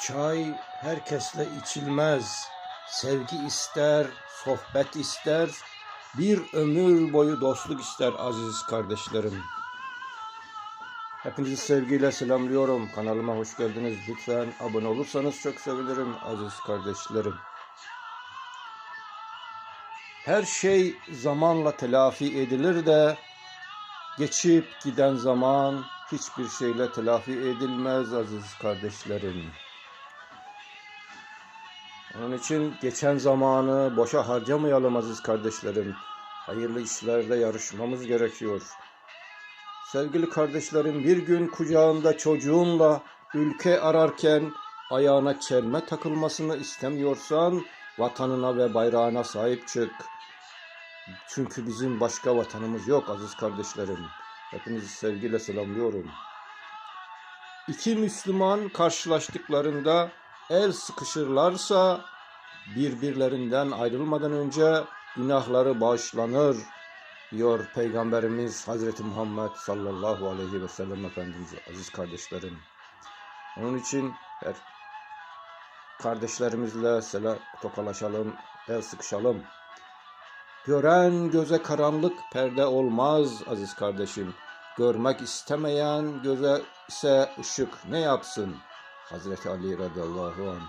Çay herkesle içilmez. Sevgi ister, sohbet ister. Bir ömür boyu dostluk ister aziz kardeşlerim. Hepinizi sevgiyle selamlıyorum. Kanalıma hoş geldiniz. Lütfen abone olursanız çok sevinirim aziz kardeşlerim. Her şey zamanla telafi edilir de geçip giden zaman hiçbir şeyle telafi edilmez aziz kardeşlerim. Onun için geçen zamanı boşa harcamayalım aziz kardeşlerim. Hayırlı işlerde yarışmamız gerekiyor. Sevgili kardeşlerim bir gün kucağında çocuğunla ülke ararken ayağına çelme takılmasını istemiyorsan vatanına ve bayrağına sahip çık. Çünkü bizim başka vatanımız yok aziz kardeşlerim. Hepinizi sevgiyle selamlıyorum. İki Müslüman karşılaştıklarında el sıkışırlarsa birbirlerinden ayrılmadan önce günahları bağışlanır diyor Peygamberimiz Hazreti Muhammed sallallahu aleyhi ve sellem Efendimiz aziz kardeşlerim. Onun için her kardeşlerimizle sela tokalaşalım, el sıkışalım. Gören göze karanlık perde olmaz aziz kardeşim. Görmek istemeyen göze ise ışık ne yapsın? Hazreti Ali radıyallahu anh.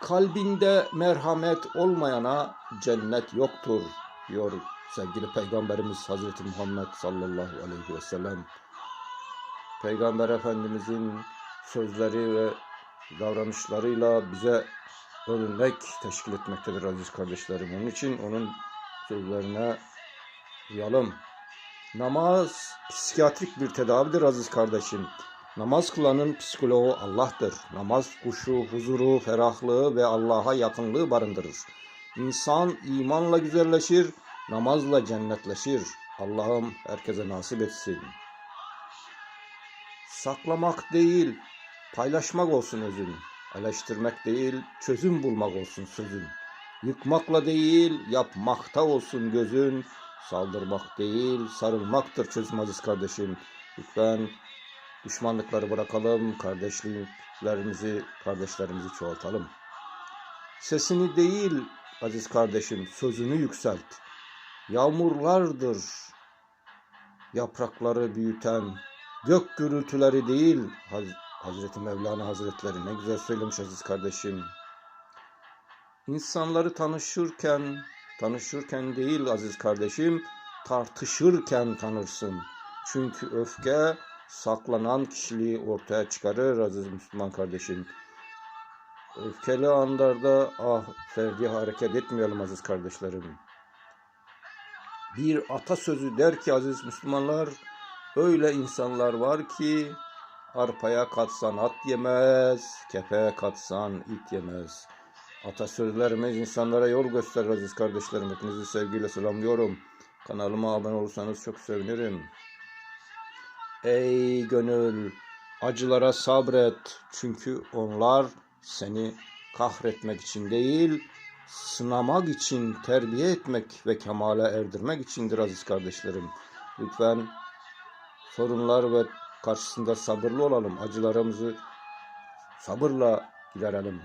Kalbinde merhamet olmayana cennet yoktur diyor sevgili Peygamberimiz Hazreti Muhammed sallallahu aleyhi ve sellem. Peygamber Efendimizin sözleri ve davranışlarıyla bize örnek teşkil etmektedir aziz kardeşlerim. Onun için onun sözlerine uyalım. Namaz psikiyatrik bir tedavidir aziz kardeşim. Namaz kılanın psikoloğu Allah'tır. Namaz kuşu, huzuru, ferahlığı ve Allah'a yakınlığı barındırır. İnsan imanla güzelleşir, namazla cennetleşir. Allah'ım herkese nasip etsin. Saklamak değil, paylaşmak olsun özün. Eleştirmek değil, çözüm bulmak olsun sözün. Yıkmakla değil, yapmakta olsun gözün. Saldırmak değil, sarılmaktır çözüm aziz kardeşim. Lütfen düşmanlıkları bırakalım, kardeşliklerimizi, kardeşlerimizi çoğaltalım. Sesini değil aziz kardeşim, sözünü yükselt. Yağmurlardır yaprakları büyüten, gök gürültüleri değil Haz- Hazreti Mevlana Hazretleri ne güzel söylemiş aziz kardeşim. İnsanları tanışırken, tanışırken değil aziz kardeşim, tartışırken tanırsın. Çünkü öfke saklanan kişiliği ortaya çıkarır aziz Müslüman kardeşim. Öfkeli anlarda ah ferdi hareket etmeyelim aziz kardeşlerim. Bir atasözü der ki aziz Müslümanlar, öyle insanlar var ki arpaya katsan at yemez, kefeye katsan it yemez. Atasözlerimiz insanlara yol gösterir aziz kardeşlerim. Hepinizi sevgiyle selamlıyorum. Kanalıma abone olursanız çok sevinirim. Ey gönül, acılara sabret. Çünkü onlar seni kahretmek için değil, sınamak için, terbiye etmek ve kemale erdirmek içindir aziz kardeşlerim. Lütfen sorunlar ve karşısında sabırlı olalım. Acılarımızı sabırla giderelim.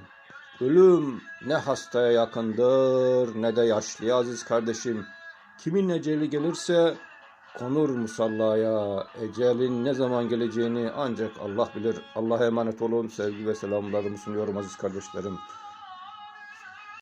Ölüm ne hastaya yakındır ne de yaşlıya aziz kardeşim. Kimin eceli gelirse konur musallaya. Ecelin ne zaman geleceğini ancak Allah bilir. Allah'a emanet olun. Sevgi ve selamlarımı sunuyorum aziz kardeşlerim.